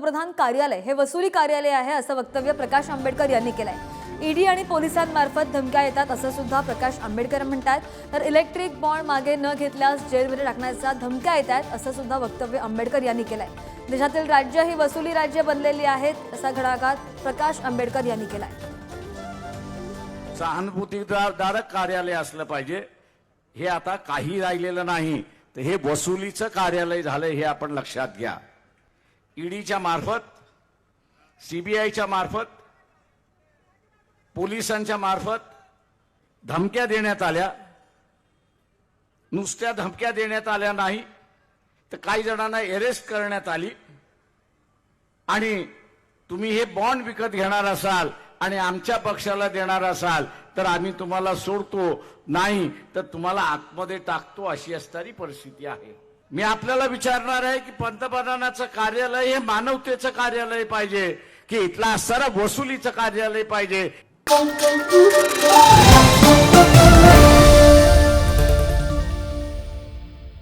पंतप्रधान कार्यालय हे वसुली कार्यालय आहे असं वक्तव्य प्रकाश आंबेडकर यांनी केलंय. ईडी आणि पोलिसांमार्फत धमक्या येतात असं सुद्धा प्रकाश आंबेडकर म्हणतात तर इलेक्ट्रिक बॉन्ड मागे न घेतल्यास जेलमध्ये टाकण्याच्या धमक्या येत आहेत असं सुद्धा वक्तव्य आंबेडकर यांनी केलंय. देशातील राज्य ही वसुली राज्य बनलेली आहेत असा घडाघात प्रकाश आंबेडकर यांनी केलाय. सहानुभूतीदारक कार्यालय असलं पाहिजे. हे आता काही राहिलेलं नाही. तर हे वसुलीचं कार्यालय झालंय हे आपण लक्षात घ्या. ईडीच्या मार्फत सीबीआयच्या मार्फत पोलिसांच्या मार्फत धमक्या देण्यात आल्या. नुसत्या धमक्या देण्यात आल्या नाही तर काही जणांना अरेस्ट करण्यात आली. आणि तुम्ही हे बॉन्ड विकत घेणार असाल आणि आमच्या पक्षाला देणार असाल तर आम्ही तुम्हाला सोडतो. नाही तर तुम्हाला आतमध्ये टाकतो अशी असणारी परिस्थिती आहे. मी आपल्याला विचारणार आहे की पंतप्रधानाचं कार्यालय हे मानवतेचं कार्यालय पाहिजे की इथला असणारं वसुलीचं कार्यालय पाहिजे?